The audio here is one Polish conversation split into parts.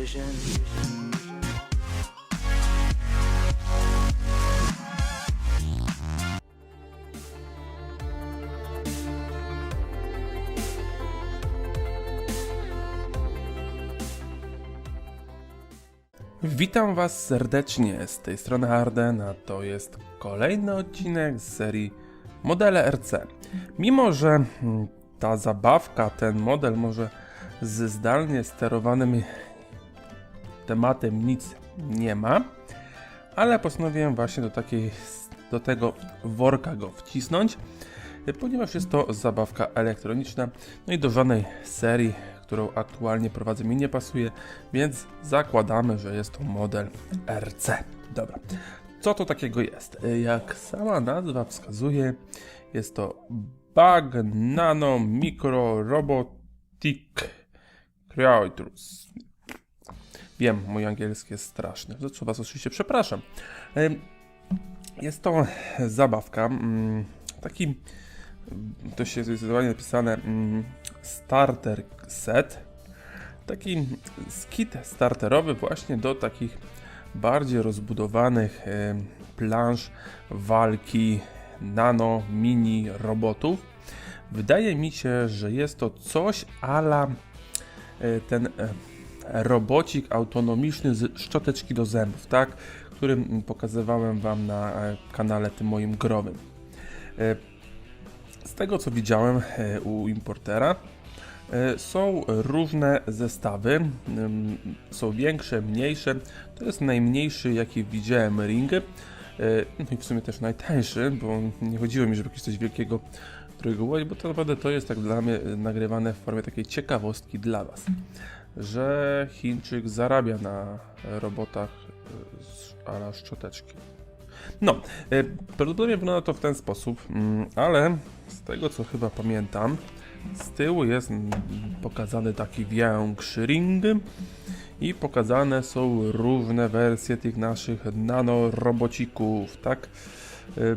vision. Witam Was serdecznie, z tej strony Arden, a to jest kolejny odcinek z serii Modele RC. Mimo, że mm, ta zabawka, ten model może z zdalnie sterowanym tematem nic nie ma, ale postanowiłem właśnie do takiej, do tego worka go wcisnąć, ponieważ jest to zabawka elektroniczna, no i do żadnej serii, którą aktualnie prowadzę mi nie pasuje, więc zakładamy, że jest to model RC. Dobra, co to takiego jest? Jak sama nazwa wskazuje, jest to Bug Nano Micro Robotic Creators. Wiem, mój angielski jest straszny, za co Was oczywiście przepraszam. Jest to zabawka, mm, taki, to się jest zdecydowanie napisane, mm, starter set. Taki skit starterowy właśnie do takich bardziej rozbudowanych planż walki nano, mini robotów. Wydaje mi się, że jest to coś ala e, ten e, robocik autonomiczny z szczoteczki do zębów, tak? Którym mm, pokazywałem Wam na e, kanale tym moim growym. E, Z tego co widziałem e, u importera, są różne zestawy. Ym, Są większe, mniejsze. To jest najmniejszy, jaki widziałem ring. No i w sumie też najtańszy, bo nie chodziło mi, żeby jakieś coś wielkiego którego bo to naprawdę to jest tak dla mnie nagrywane w formie takiej ciekawostki dla Was, że Chińczyk zarabia na robotach e, ala szczoteczki. No, e, prawdopodobnie wygląda to w ten sposób, mm, ale z tego co chyba pamiętam, z tyłu jest pokazany taki większy ring i pokazane są różne wersje tych naszych nanorobocików, tak? E,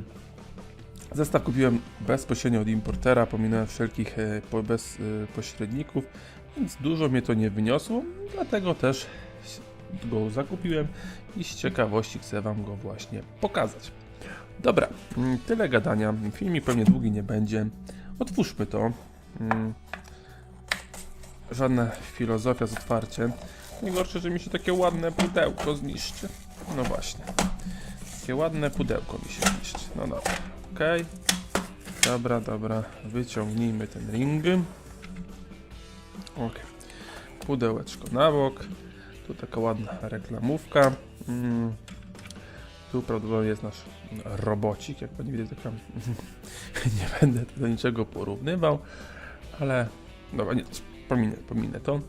Zestaw kupiłem bezpośrednio od importera, pominąłem wszelkich e, po- bezpośredników, więc dużo mnie to nie wyniosło, dlatego też go zakupiłem i z ciekawości chcę Wam go właśnie pokazać. Dobra, mm, tyle gadania. Filmik pewnie długi nie będzie. Otwórzmy to. Mm, Żadna filozofia z otwarciem. Najgorsze, że mi się takie ładne pudełko zniszczy. No właśnie. Takie ładne pudełko mi się zniszczy. No dobra. Okej. Dobra, dobra. Wyciągnijmy ten ring. Ok. Pudełeczko na bok. Tu taka ładna reklamówka. Mm. Tu prawdopodobnie jest nasz robocik, jak pani widzi, taka... nie będę do niczego porównywał, ale... Dobra, nie, pominę, pominę to.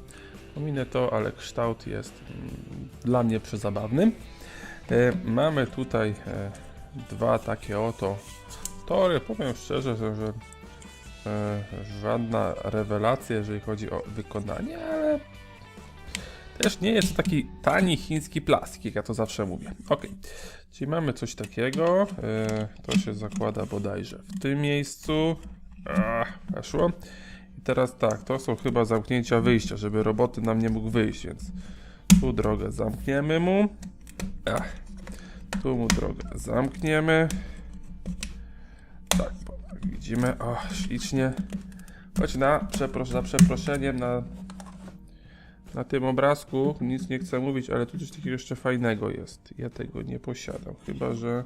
Pominę to, ale kształt jest mm, dla mnie przezabawny. E, mamy tutaj e, dwa takie oto tory. Powiem szczerze, że, że żadna rewelacja, jeżeli chodzi o wykonanie, ale też nie jest to taki tani chiński plastik, jak ja to zawsze mówię. Ok, czyli mamy coś takiego. E, to się zakłada bodajże w tym miejscu. Ach, weszło. I teraz tak, to są chyba zamknięcia wyjścia, żeby roboty nam nie mógł wyjść, więc tu drogę zamkniemy mu. Ach, tu mu drogę zamkniemy. Tak, widzimy, o, ślicznie. Choć na, przepros za przeproszeniem, na, na tym obrazku nic nie chcę mówić, ale tu coś takiego jeszcze fajnego jest. Ja tego nie posiadam, chyba że...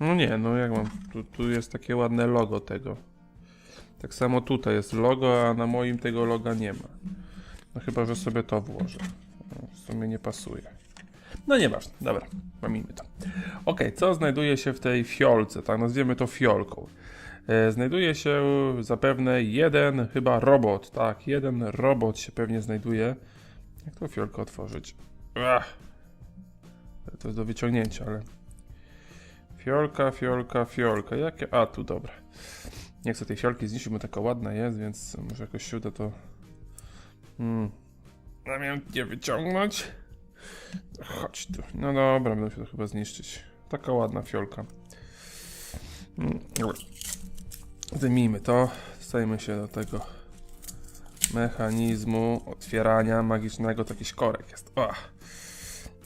No nie, no jak mam, tu, tu jest takie ładne logo tego. Tak samo tutaj jest logo, a na moim tego loga nie ma. No chyba, że sobie to włożę. W sumie nie pasuje. No nieważne, dobra, mamimy to. Ok, co znajduje się w tej fiolce, tak nazwiemy to fiolką. E, znajduje się zapewne jeden chyba robot, tak, jeden robot się pewnie znajduje. Jak tą fiolkę otworzyć? Ach. To jest do wyciągnięcia, ale... Fiolka, fiolka, fiolka, jakie... A, tu dobra. Nie chcę tej fiolki zniszczyć, bo taka ładna jest, więc może jakoś się uda to... Hmm. Namiętnie wyciągnąć. Chodź tu. No dobra, będę się to chyba zniszczyć. Taka ładna fiolka. Mm, Dobra. Zdejmijmy to. Stajemy się do tego mechanizmu otwierania magicznego to jakiś korek jest. Ach.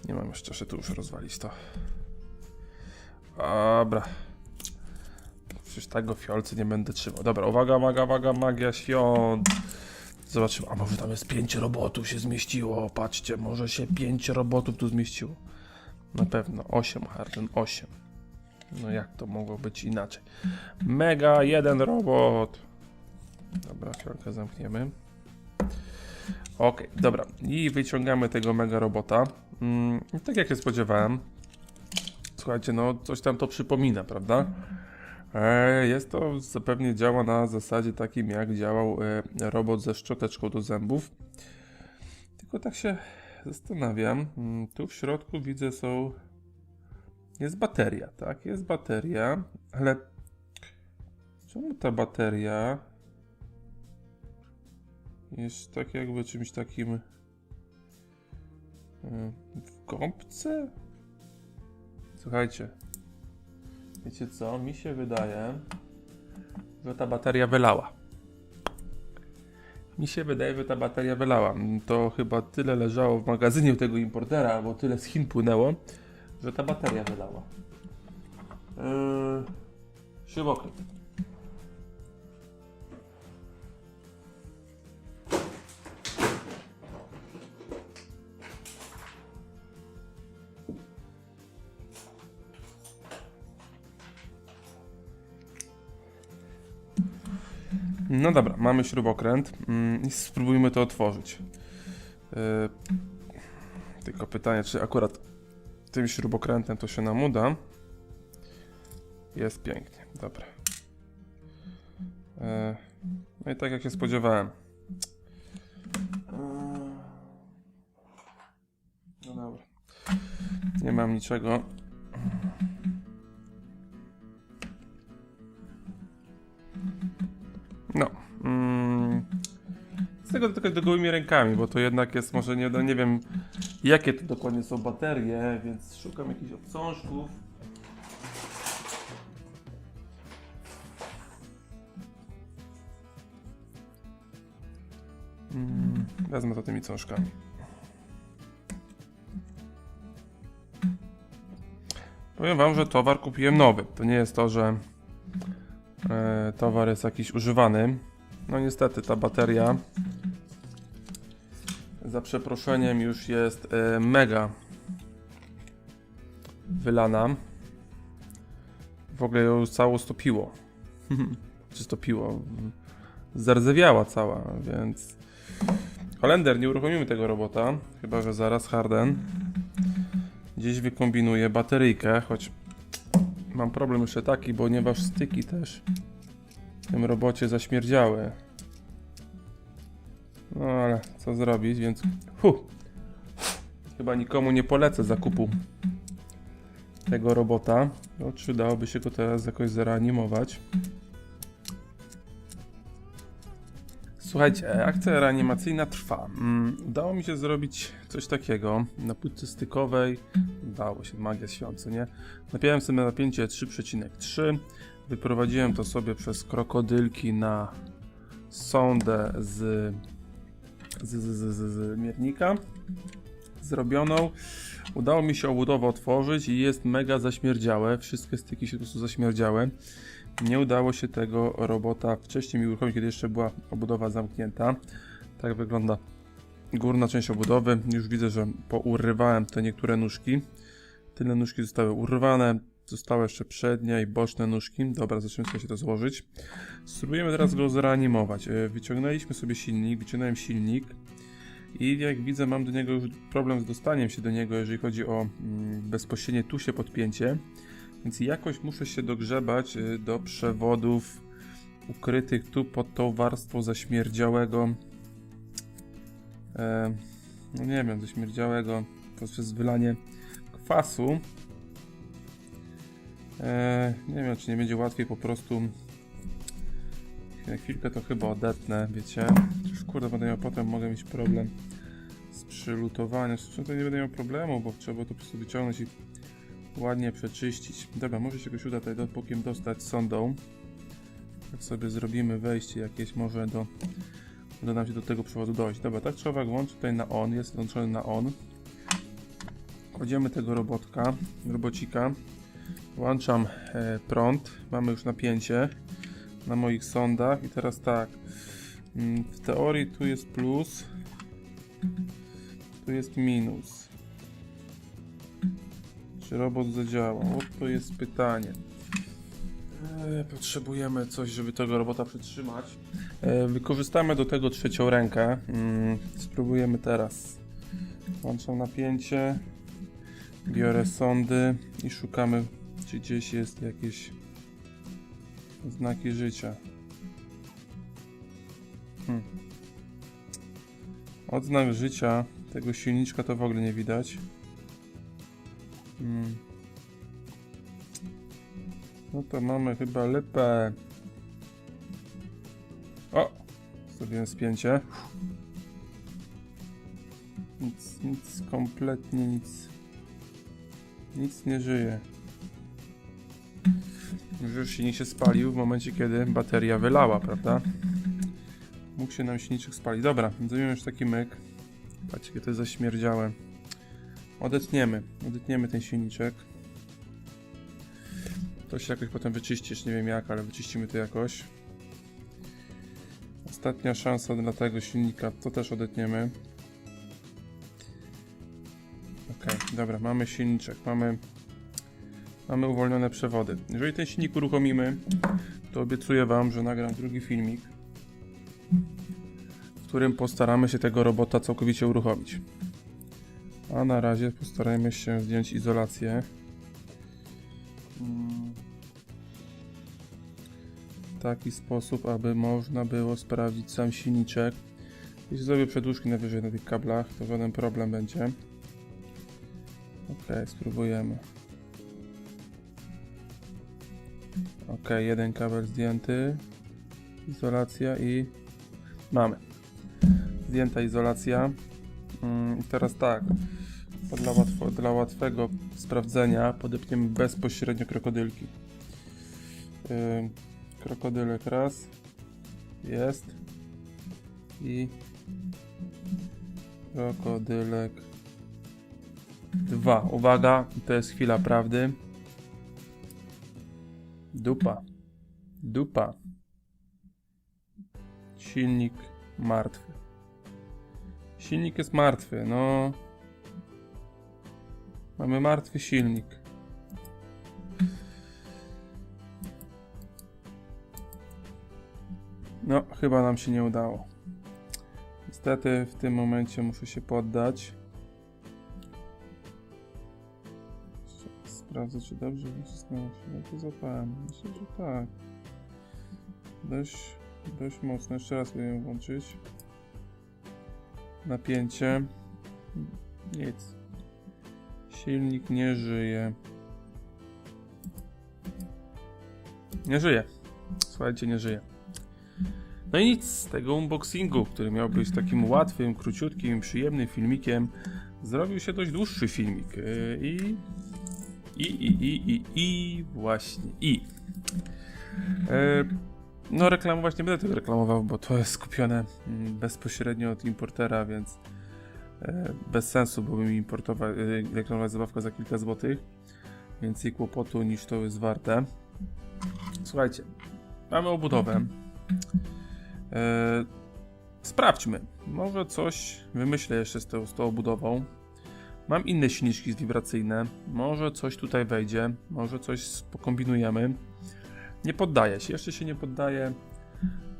Nie mam jeszcze, że tu już rozwalić to. Dobra. Przecież tego fiolcy nie będę trzymał. Dobra, uwaga, uwaga, uwaga, magia świąt. Zobaczymy, a może tam jest pięć robotów się zmieściło. Patrzcie, może się pięć robotów tu zmieściło. Na pewno, 8 Harden, 8. No jak to mogło być inaczej? Mega jeden robot. Dobra, fiolkę zamkniemy. Okej, dobra. I wyciągamy tego mega robota. Mm, tak jak się spodziewałem. Słuchajcie, no coś tam to przypomina, prawda? E, jest to zapewne działa na zasadzie takim jak działał e, robot ze szczoteczką do zębów. Tylko tak się zastanawiam. Mm, tu w środku widzę są jest bateria, tak? Jest bateria, ale czemu ta bateria jest tak jakby czymś takim e, w gąbce? Słuchajcie, wiecie co? Mi się wydaje, że ta bateria wylała. Mi się wydaje, że ta bateria wylała. To chyba tyle leżało w magazynie tego importera, albo tyle z Chin płynęło, że ta bateria wylała. Yy. No dobra, mamy śrubokręt mm, i spróbujmy to otworzyć. Yy, tylko pytanie, czy akurat tym śrubokrętem to się nam uda. Jest pięknie, dobra. Yy, no i tak jak się spodziewałem. No dobra. Nie mam niczego. Dotykać do gołymi rękami, bo to jednak jest może nie, nie wiem jakie to dokładnie są baterie, więc szukam jakichś obcążków. Mm, wezmę to tymi cążkami. Powiem wam, że towar kupiłem nowy. To nie jest to, że e, towar jest jakiś używany. No niestety ta bateria przeproszeniem już jest e, mega wylana. W ogóle ją cało stopiło. Czy stopiło? Zardzewiała cała, więc Holender, nie uruchomimy tego robota, chyba że zaraz Harden gdzieś wykombinuje bateryjkę, choć mam problem jeszcze taki, ponieważ styki też w tym robocie zaśmierdziały. No ale co zrobić, więc hu, chyba nikomu nie polecę zakupu tego robota. No, czy dałoby się go teraz jakoś zreanimować? Słuchajcie, akcja reanimacyjna trwa. Mm, udało mi się zrobić coś takiego na płytce stykowej. Udało się, magia świąt, co nie? Napiąłem sobie napięcie 3,3. Wyprowadziłem to sobie przez krokodylki na sondę z, z, z, z, z, miernika zrobioną. Udało mi się obudowę otworzyć i jest mega zaśmierdziałe. Wszystkie styki się po prostu zaśmierdziałe. Nie udało się tego robota wcześniej mi uruchomić, kiedy jeszcze była obudowa zamknięta. Tak wygląda górna część obudowy. Już widzę, że pourywałem te niektóre nóżki. Tyle nóżki zostały urwane. Zostały jeszcze przednie i boczne nóżki. Dobra, zaczniemy się to złożyć. Spróbujemy teraz go zreanimować. E, Wyciągnęliśmy sobie silnik, wyciągnąłem silnik. I jak widzę, mam do niego już problem z dostaniem się do niego, jeżeli chodzi o mm, bezpośrednie tu się podpięcie. Więc jakoś muszę się dogrzebać y, do przewodów ukrytych tu pod tą warstwą zaśmierdziałego. E, no nie wiem, zaśmierdziałego poprzez wylanie kwasu. E, nie wiem, czy nie będzie łatwiej po prostu. Na chwilkę to chyba odetnę, wiecie. Już kurde, będę miał potem, mogę mieć problem z przylutowaniem. Zresztą to nie będę miał problemu, bo trzeba to po prostu wyciągnąć i ładnie przeczyścić. Dobra, może się jakoś uda tutaj do- bokiem dostać sondą. Tak sobie zrobimy wejście jakieś może do uda nam się do tego przewodu dojść. Dobra, tak trzeba włączyć tutaj na on, jest włączony na on. Kładziemy tego robotka, robocika. Włączam e, prąd, mamy już napięcie na moich sondach i teraz tak, mm, w teorii tu jest plus, tu jest minus. Czy robot zadziała? O, to jest pytanie. E, potrzebujemy coś, żeby tego robota przytrzymać. E, wykorzystamy do tego trzecią rękę. Mm, spróbujemy teraz. Włączam napięcie. Biorę sondy i szukamy, czy gdzieś jest jakieś znaki życia. Hmm. Odznak życia tego silniczka to w ogóle nie widać. Hmm. No to mamy chyba lepę. O! Zrobiłem spięcie. Nic, nic, kompletnie nic. Nic nie żyje. Już silnik się spalił w momencie, kiedy bateria wylała, prawda? Mógł się nam silniczek spalić. Dobra, zrobimy już taki myk. Patrzcie, jakie to jest zaśmierdziałe. Odetniemy. Odetniemy ten silniczek. To się jakoś potem wyczyścisz, nie wiem jak, ale wyczyścimy to jakoś. Ostatnia szansa dla tego silnika, to też odetniemy. Dobra, mamy silniczek, mamy, mamy uwolnione przewody. Jeżeli ten silnik uruchomimy, to obiecuję Wam, że nagram drugi filmik, w którym postaramy się tego robota całkowicie uruchomić. A na razie postarajmy się zdjąć izolację. Mm. W taki sposób, aby można było sprawdzić sam silniczek. Jeśli zrobię przedłużki najwyżej na tych kablach, to żaden problem będzie. Ok, spróbujemy. Ok, jeden kabel zdjęty. Izolacja i mamy. Zdjęta izolacja. Mm, teraz tak. Dla, łatwo, dla łatwego sprawdzenia podepniemy bezpośrednio krokodylki. Yy, krokodylek raz. Jest. I krokodylek dwa. Uwaga, to jest chwila prawdy. Dupa. Dupa. Silnik martwy. Silnik jest martwy, no. Mamy martwy silnik. No, chyba nam się nie udało. Niestety w tym momencie muszę się poddać. Sprawdzę, czy dobrze wycisnąłem chwilę. To zapałem. Myślę, że tak. Dość, dość mocno. Jeszcze raz będę włączyć. Napięcie. Nic. Silnik nie żyje. Nie żyje. Słuchajcie, nie żyje. No i nic z tego unboxingu, który miał być takim łatwym, króciutkim, przyjemnym filmikiem, zrobił się dość dłuższy filmik. Yy, I. I, i, i, i, i, właśnie. I. Yy, no, reklamować nie będę tego reklamował, bo to jest skupione mm, bezpośrednio od importera, więc e, bez sensu byłoby mi importować, e, reklamować zabawkę za kilka złotych. Więcej kłopotu niż to jest warte. Słuchajcie, mamy obudowę. E, sprawdźmy. Może coś wymyślę jeszcze z tą, z tą obudową. Mam inne silniczki wibracyjne. Może coś tutaj wejdzie. Może coś pokombinujemy. Nie poddaję się. Jeszcze się nie poddaję.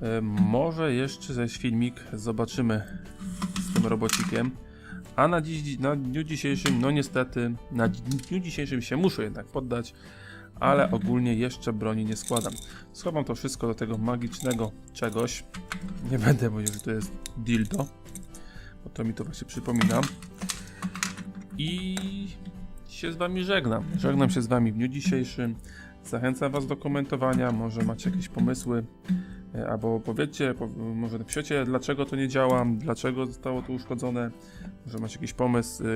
E, może jeszcze ze filmik zobaczymy z tym robocikiem. A na, dziś, na dniu dzisiejszym, no niestety, na dniu dzisiejszym się muszę jednak poddać, ale ogólnie jeszcze broni nie składam. Schowam to wszystko do tego magicznego czegoś. Nie będę mówił, że to jest dildo, bo to mi to właśnie przypomina. I się z Wami żegnam. Żegnam się z Wami w dniu dzisiejszym. Zachęcam Was do komentowania. Może macie jakieś pomysły, e, albo powiedzcie, po, może napiszecie, dlaczego to nie działa, dlaczego zostało to uszkodzone. Może macie jakiś pomysł, e,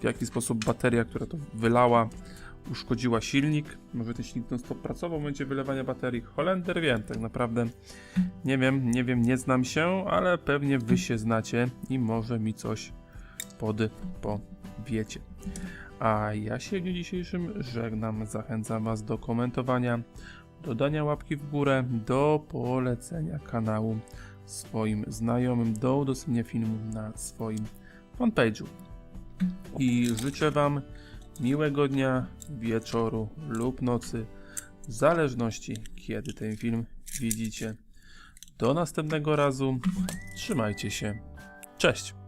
w jaki sposób bateria, która to wylała, uszkodziła silnik. Może ten silnik non stop pracował w momencie wylewania baterii. Holender wiem, tak naprawdę nie wiem, nie wiem, nie znam się, ale pewnie wy się znacie i może mi coś podpowiecie. A ja się w dniu dzisiejszym żegnam. Zachęcam Was do komentowania, dodania łapki w górę, do polecenia kanału swoim znajomym, do udostępnienia filmu na swoim fanpage'u. I życzę Wam miłego dnia, wieczoru lub nocy, w zależności kiedy ten film widzicie. Do następnego razu. Trzymajcie się. Cześć!